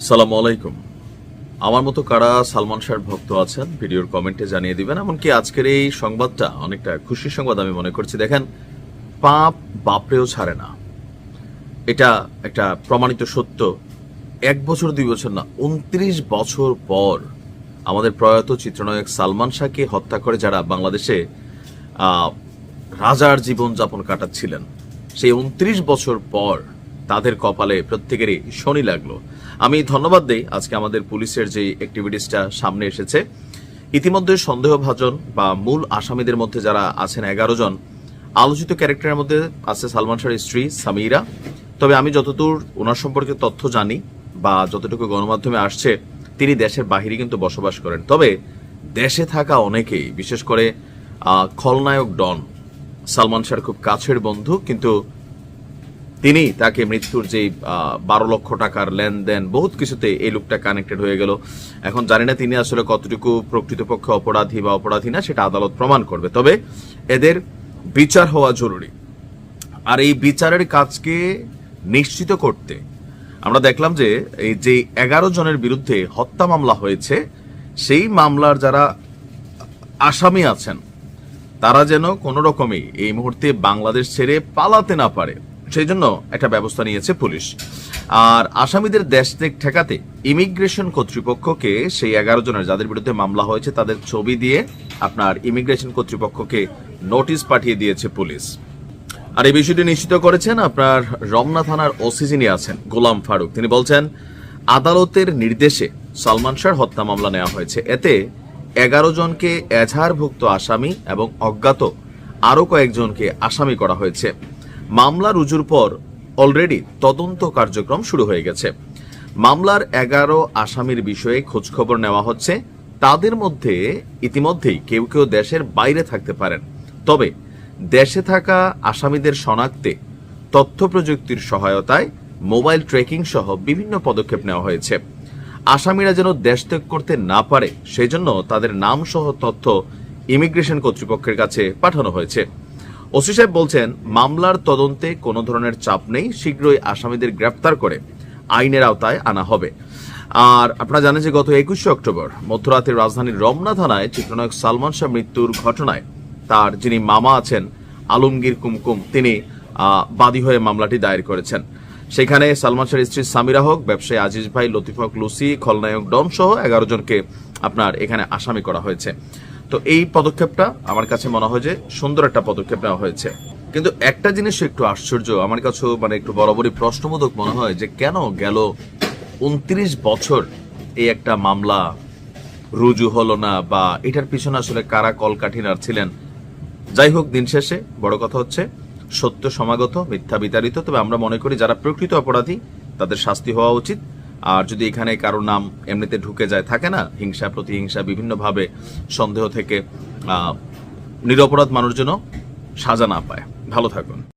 সালামু আলাইকুম। আমার মতো কারা সালমান শাহর ভক্ত আছেন, ভিডিওর কমেন্টে জানিয়ে দিবেন, এমনকি আজকের এই সংবাদটা অনেকটা খুশির সংবাদ আমি মনে করছি। দেখেন, পাপ বাপরেও ছাড়ে না। এটা একটা প্রমাণিত সত্য। এক বছর, দুই বছর না, উনত্রিশ বছর পর আমাদের প্রয়াত চিত্রনায়ক সালমান শাহকে হত্যা করে যারা বাংলাদেশে রাজার জীবন যাপন কাটাচ্ছিলেন। সেই উনত্রিশ বছর পর তাদের কপালে প্রত্যেকেরই শনি লাগল। আমি ধন্যবাদ দেই আজকে আমাদের পুলিশের যে অ্যাক্টিভিটিসটা সামনে এসেছে। ইতিমধ্যে সন্দেহভাজন বা মূল আসামিদের মধ্যে যারা আছেন এগারো জন, আলোচিত ক্যারেক্টারের মধ্যে আছে সালমান শাহের স্ত্রী সামিরা। তবে আমি যতদূর ওনার সম্পর্কে তথ্য জানি বা যতটুকু গণমাধ্যমে আসছে, তিনি দেশের বাহিরে কিন্তু বসবাস করেন। তবে দেশে থাকা অনেকেই, বিশেষ করে খলনায়ক ডন, সালমান শাহর খুব কাছের বন্ধু, কিন্তু তিনি তাকে মৃত্যুর যে বারো লক্ষ টাকার লেনদেন, বহুত কিছুতে এই লোকটা কানেক্টেড হয়ে গেল। এখন জানি না তিনি আসলে কতটুকু প্রকৃতপক্ষে অপরাধী বা অপরাধী না, সেটা আদালত প্রমাণ করবে। তবে এদের বিচার হওয়া জরুরি। আর এই বিচারের কাজকে নিশ্চিত করতে আমরা দেখলাম যে, এই যে এগারো জনের বিরুদ্ধে হত্যা মামলা হয়েছে, সেই মামলার যারা আসামি আছেন, তারা যেন কোনো রকমই এই মুহূর্তে বাংলাদেশ ছেড়ে পালাতে না পারে। সেই জন্য একটা ব্যবস্থা নিয়েছে পুলিশ। আর আসামিদের দেশ ঠেকাতে ইমিগ্রেশন কর্তৃপক্ষকে সেই এগারো জনের যাদের বিরুদ্ধে মামলা হয়েছে তাদের ছবি দিয়ে আপনার ইমিগ্রেশন কর্তৃপক্ষকে নোটিশ পাঠিয়ে দিয়েছে পুলিশ। আর এই বিষয়টি নিশ্চিত করেছেন আপনার রমনা থানার ওসি যিনি আছেন, গোলাম ফারুক। তিনি বলছেন, আদালতের নির্দেশে সালমান শাহর হত্যা মামলা নেওয়া হয়েছে। এতে এগারো জনকে এজাহারভুক্ত আসামি এবং অজ্ঞাত আরও কয়েকজনকে আসামি করা হয়েছে। মামলা রুজুর পর অলরেডি তদন্ত কার্যক্রম শুরু হয়ে গেছে। মামলার এগারো আসামির বিষয়ে খোঁজখবর নেওয়া হচ্ছে। তাদের মধ্যে ইতিমধ্যেই কেউ কেউ দেশের বাইরে থাকতে পারেন। তবে দেশে থাকা আসামিদের শনাক্তে তথ্য প্রযুক্তির সহায়তায় মোবাইল ট্রেকিং সহ বিভিন্ন পদক্ষেপ নেওয়া হয়েছে। আসামিরা যেন দেশ ত্যাগ করতে না পারে, সেজন্য তাদের নাম সহ তথ্য ইমিগ্রেশন কর্তৃপক্ষের কাছে পাঠানো হয়েছে। ওসি সাহেব বলছেন, মামলার তদন্তে কোনো ধরনের চাপ নেই, শীঘ্রই আসামিদের গ্রেপ্তার করে আইনের আওতায় আনা হবে। আর আপনারা জানেন যে গত একুশে অক্টোবর মধ্যরাতের রাজধানীর রমনা থানায় চিত্রনায়ক সালমান শাহ মৃত্যুর ঘটনায় তার যিনি মামা আছেন, আলমগীর কুমকুম, তিনি বাদী হয়ে মামলাটি দায়ের করেছেন। সেখানে সালমান শাহের স্ত্রী সামিরা হক, ব্যবসায়ী আজিজ ভাই, লতিফ হক, লুসি, খলনায়ক ডন সহ এগারো জনকে আপনার এখানে আসামি করা হয়েছে। তো এই পদক্ষেপটা আমার কাছে মনে হয় যে সুন্দর একটা পদক্ষেপ নেওয়া হয়েছে। কিন্তু একটা জিনিস একটু আশ্চর্য, আমার কাছে মানে একটু বরাবরই প্রশ্নবোধক মনে হয় যে কেন গেল উনত্রিশ বছর এই একটা মামলা রুজু হলো না বা এটার পিছনে আসলে কারা কলকাঠিনার ছিলেন? যাই হোক, দিন শেষে বড় কথা হচ্ছে, সত্য সমাগত, মিথ্যা বিতাড়িত। তবে আমরা মনে করি যারা প্রকৃত অপরাধী, তাদের শাস্তি হওয়া উচিত। আর যদি এখানে কারও নাম এমনিতে ঢুকে যায়, থাকে না? হিংসা, প্রতিহিংসা, বিভিন্নভাবে সন্দেহ থেকে নিরপরাধ মানুষ যেন সাজা না পায়। ভালো থাকুন।